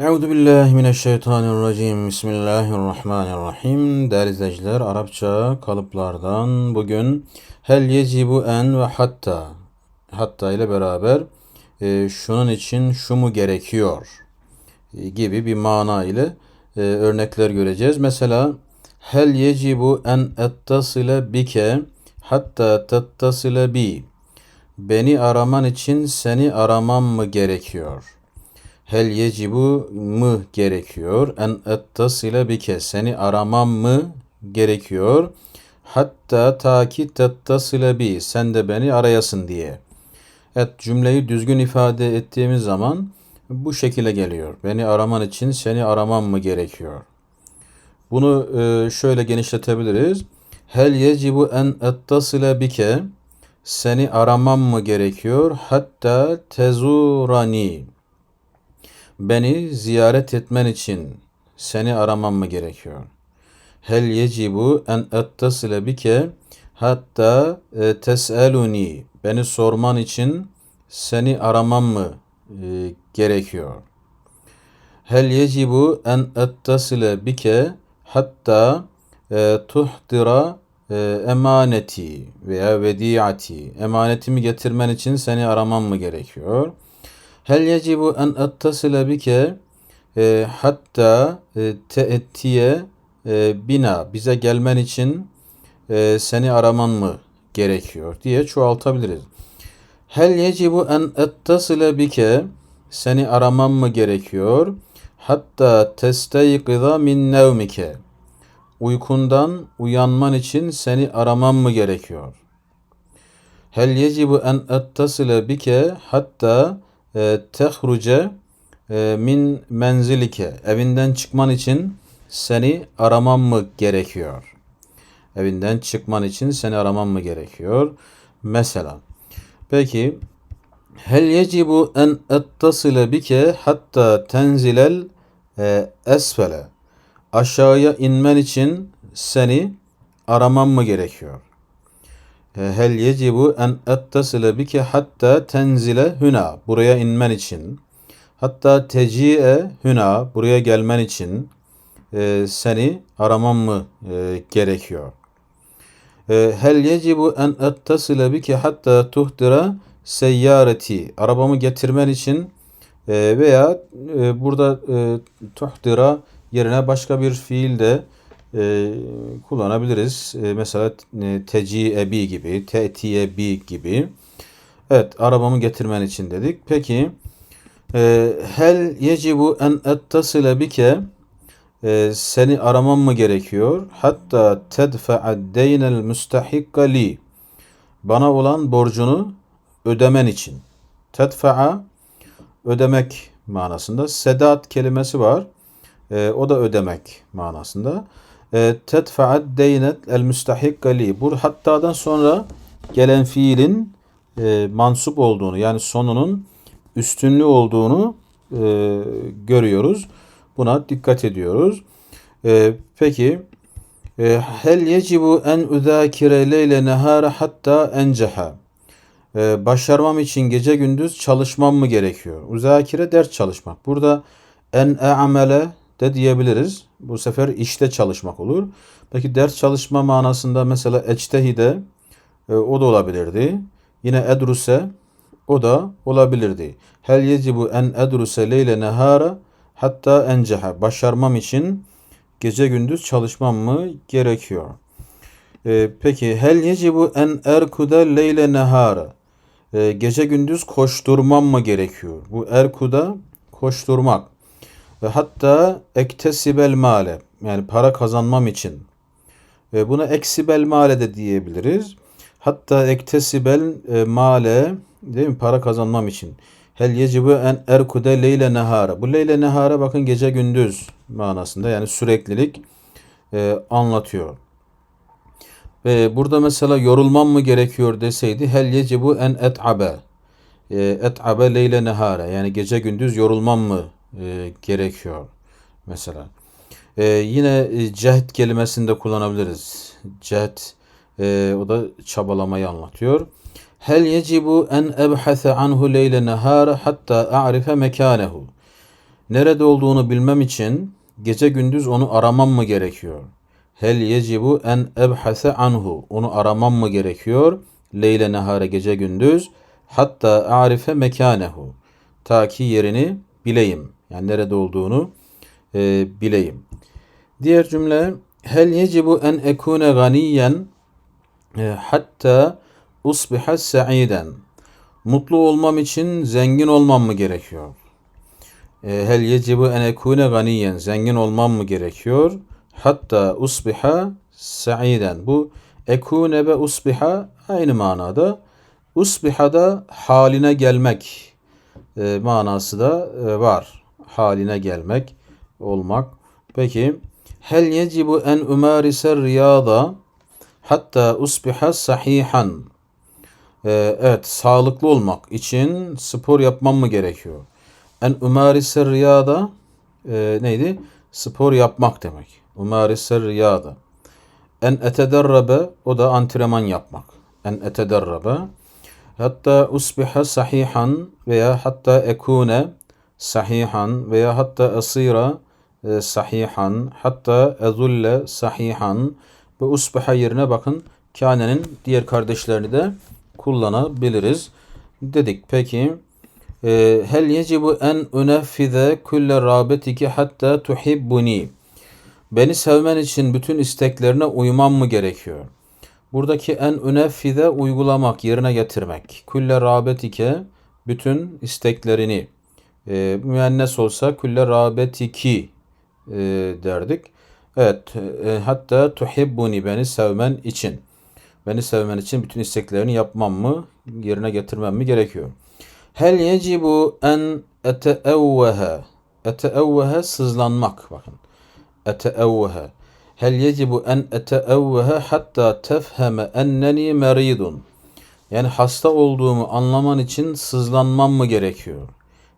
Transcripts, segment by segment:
Euzu billahi mineşşeytanirracim. Bismillahirrahmanirrahim. Değerli izleyiciler, Arapça kalıplardan bugün hel yecibu en ve hatta hatta ile beraber e, şunun için şu mu gerekiyor e, gibi bir mana ile e, örnekler göreceğiz. Mesela hel yecibu en ettasile bike hatta tettasile bi. Beni araman için seni aramam mı gerekiyor? Hel yecibu mı gerekiyor? En ettasile bike. Seni aramam mı gerekiyor? Hatta ta ki tettasile bi. Sen de beni arayasın diye. Evet cümleyi düzgün ifade ettiğimiz zaman bu şekilde geliyor. Beni araman için seni aramam mı gerekiyor? Bunu e, şöyle genişletebiliriz. Hel yecibu en ettasile bike. Seni aramam mı gerekiyor? Hatta tezurani. Beni ziyaret etmen için seni aramam mı gerekiyor? Hel yecibu en ettasile bike hatta e, tes'eluni. Beni sorman için seni aramam mı e, gerekiyor? Hel yecibu en ettasile bike hatta e, tuhdira e, emaneti veya vediati. Emanetimi getirmen için seni aramam mı gerekiyor? Hel yecibu en ettasile bike e, hatta e, teettiye e, bina bize gelmen için seni araman mı gerekiyor diye çoğaltabiliriz. Hel yecibu en ettasile bike seni aramam mı gerekiyor? Hatta testeyqiza min nevmike uykundan uyanman için seni aramam mı gerekiyor? Hel yecibu en ettasile bike hatta tehruce e, min menzilike evinden çıkman için seni aramam mı gerekiyor? Evinden çıkman için seni aramam mı gerekiyor? Mesela. Peki hel yecibu en ettasile bike hatta tenzilel e, esfele aşağıya inmen için seni aramam mı gerekiyor? Hel yecibu en ettasile bike hatta tenzile hüna. Buraya inmen için. Hatta teci'e hüna. Buraya gelmen için e, seni aramam mı e, gerekiyor? E, hel yecibu en ettasile bike hatta tuhdira seyyareti. Arabamı getirmen için e, veya e, burada e, tuhdira yerine başka bir fiil de e, kullanabiliriz. E, mesela e, teci'ebi gibi, te'tiyebi gibi. Evet, arabamı getirmen için dedik. Peki, e, hel yecibu en ettasile bike e, seni aramam mı gerekiyor? Hatta tedfe'ad deynel müstehikka li bana olan borcunu ödemen için. Tedfe'a ödemek manasında. Sedat kelimesi var. E, o da ödemek manasında. E, tedfa'ad deynet el müstahikka li. Bu hattadan sonra gelen fiilin e, mansup olduğunu yani sonunun üstünlü olduğunu e, görüyoruz. Buna dikkat ediyoruz. E, peki e, hel yecibu en uzakire leyle nehara hatta enceha. E, başarmam için gece gündüz çalışmam mı gerekiyor? Uzakire ders çalışmak. Burada en e'amele de diyebiliriz. Bu sefer işte çalışmak olur. Peki ders çalışma manasında mesela ectehide e, o da olabilirdi. Yine edruse o da olabilirdi. Hel yecibu en edruse leyle nehara hatta enceha. Başarmam için gece gündüz çalışmam mı gerekiyor? E, peki hel yecibu en erkuda leyle nehara. E, gece gündüz koşturmam mı gerekiyor? Bu erkuda koşturmak. Ve hatta ektesibel male yani para kazanmam için. Ve buna eksibel male de diyebiliriz. Hatta ektesibel e, male değil mi para kazanmam için. Hel yecibu en erkude leyle nehara. Bu leyle nehara bakın gece gündüz manasında yani süreklilik e, anlatıyor. Ve burada mesela yorulmam mı gerekiyor deseydi hel yecibu en et'abe. E, et'abe leyle nehara yani gece gündüz yorulmam mı e, gerekiyor mesela. E, yine e, cehd kelimesini de kullanabiliriz. Cehd e, o da çabalamayı anlatıyor. Hel yecibu en ebhase anhu leyle nehara hatta a'rife mekanehu. Nerede olduğunu bilmem için gece gündüz onu aramam mı gerekiyor? Hel yecibu en ebhase anhu. Onu aramam mı gerekiyor? Leyle nehare gece gündüz. Hatta arife mekanehu. Ta ki yerini bileyim. Yani nerede olduğunu e, bileyim. Diğer cümle hel yecibu en ekune ganiyen e, hatta usbiha sa'iden. Mutlu olmam için zengin olmam mı gerekiyor? E, hel yecibu en ekune ganiyen. Zengin olmam mı gerekiyor? Hatta usbiha sa'iden. Bu ekune ve usbiha aynı manada. Usbiha da haline gelmek e, manası da var. Haline gelmek, olmak. Peki hel yecibu en umarise riyada hatta usbiha sahihan. E, evet, sağlıklı olmak için spor yapmam mı gerekiyor? En umarise riyada e, neydi? Spor yapmak demek. Umarise riyada. En etederrabe o da antrenman yapmak. En etederrabe. Hatta usbiha sahihan veya hatta ekune sahihan veya hatta asira e, sahihan hatta ezulle sahihan bu usbiha yerine bakın kanenin diğer kardeşlerini de kullanabiliriz dedik. Peki e, hel yecibu en uneffize kulle rabetiki hatta tuhibbuni Beni sevmen için bütün isteklerine uymam mı gerekiyor? Buradaki en üneffide uygulamak, yerine getirmek. Külle rağbetike bütün isteklerini. E, müennes olsa külle rağbetiki e, derdik. Evet, e, hatta tuhibbuni beni sevmen için. Beni sevmen için bütün isteklerini yapmam mı, yerine getirmem mi gerekiyor? Hel yecibu en eteevvehe. Eteevvehe sızlanmak bakın. Eteevvehe. Hel yecibu en eteevvehe hatta tefheme enneni meridun. Yani hasta olduğumu anlaman için sızlanmam mı gerekiyor?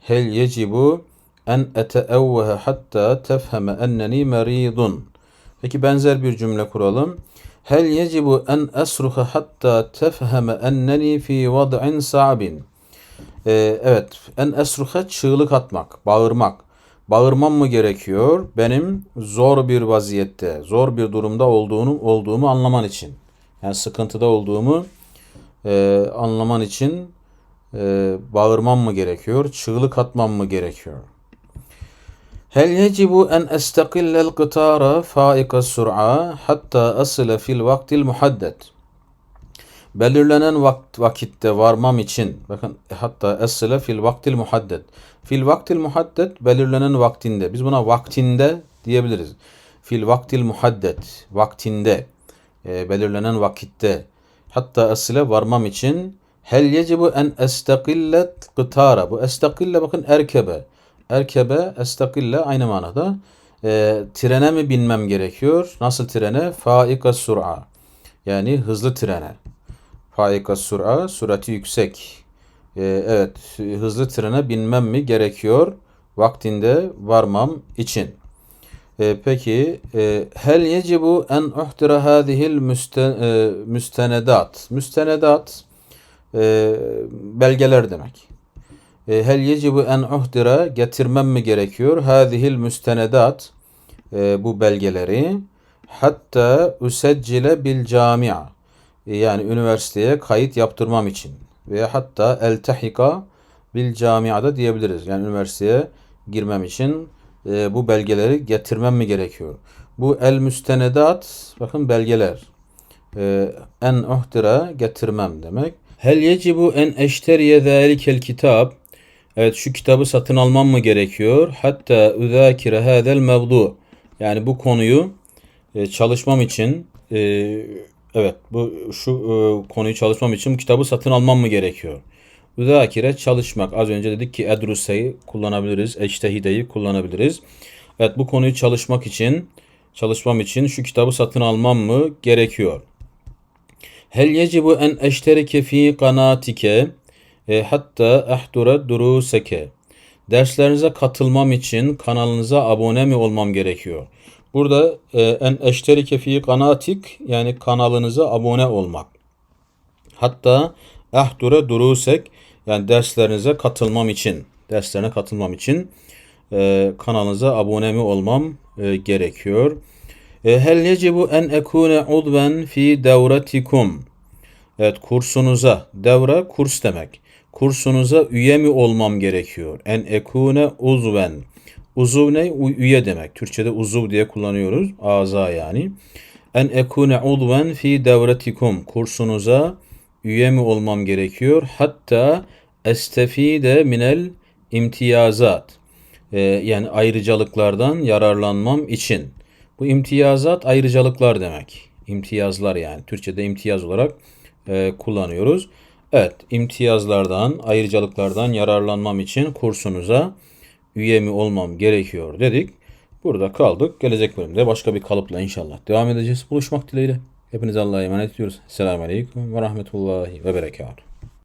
Hel yecibu en eteevvehe hatta tefheme enneni meridun. Peki benzer bir cümle kuralım. Hel yecibu en esruha hatta tefheme enneni fi vad'in sa'bin. Ee, evet, en esruha çığlık atmak, bağırmak. Bağırmam mı gerekiyor? Benim zor bir vaziyette, zor bir durumda olduğunu olduğumu anlaman için. Yani sıkıntıda olduğumu e, anlaman için e, bağırmam mı gerekiyor? Çığlık atmam mı gerekiyor? Hel yecibu en estakillel qitara faika sur'a hatta asile fil vaktil muhaddet. Belirlenen vakt, vakitte varmam için bakın hatta esile fil vaktil muhaddet. Fil vaktil muhaddet belirlenen vaktinde. Biz buna vaktinde diyebiliriz. Fil vaktil muhaddet vaktinde e, belirlenen vakitte. Hatta esile varmam için hel yecibu en estakillet qitara. Bu estakille bakın erkebe. Erkebe, estakille aynı manada. E, trene mi binmem gerekiyor? Nasıl trene? Faika sur'a. Yani hızlı trene. Faika sur'a, surati yüksek. E, evet, hızlı trene binmem mi gerekiyor? Vaktinde varmam için. E, peki, e, hel yecibu en uhtira hadihil e, müstenedat. Müstenedat, e, belgeler demek. E, hel yecibu en uhdira getirmem mi gerekiyor? Hadihil müstenedat e, bu belgeleri hatta useccile bil camia e, yani üniversiteye kayıt yaptırmam için veya hatta eltehika bil camiada diyebiliriz. Yani üniversiteye girmem için e, bu belgeleri getirmem mi gerekiyor? Bu el müstenedat bakın belgeler. E, en uhdira getirmem demek. Hel yecibu en eşteriye zâlikel kitap Evet şu kitabı satın almam mı gerekiyor? Hatta uzakire hadel mevdu. Yani bu konuyu e, çalışmam için e, evet bu şu e, konuyu çalışmam için bu kitabı satın almam mı gerekiyor? Uzakire çalışmak. Az önce dedik ki edruseyi kullanabiliriz. Eçtehideyi kullanabiliriz. Evet bu konuyu çalışmak için çalışmam için şu kitabı satın almam mı gerekiyor? Hel yecibu en eşterike fi kanatike e, hatta ahdura duruseke. Derslerinize katılmam için kanalınıza abone mi olmam gerekiyor? Burada e, en eşterike fi kanatik yani kanalınıza abone olmak. Hatta ahdura durusek yani derslerinize katılmam için, derslerine katılmam için e, kanalınıza abone mi olmam gerekiyor? E, hel yecibu en ekune udven fi devretikum. Evet kursunuza, devre kurs demek. Kursunuza üye mi olmam gerekiyor? En ekune uzven. Uzuv ne? Üye demek. Türkçede uzuv diye kullanıyoruz. Aza yani. En ekune udven fi devretikum. Kursunuza üye mi olmam gerekiyor? Hatta estefide minel imtiyazat. Ee, yani ayrıcalıklardan yararlanmam için. Bu imtiyazat ayrıcalıklar demek. İmtiyazlar yani. Türkçe'de imtiyaz olarak e, kullanıyoruz. Evet, imtiyazlardan, ayrıcalıklardan yararlanmam için kursunuza üye mi olmam gerekiyor dedik. Burada kaldık. Gelecek bölümde başka bir kalıpla inşallah devam edeceğiz. Buluşmak dileğiyle. Hepinize Allah'a emanet ediyoruz. Selamun Aleyküm ve Rahmetullahi ve Berekatuhu.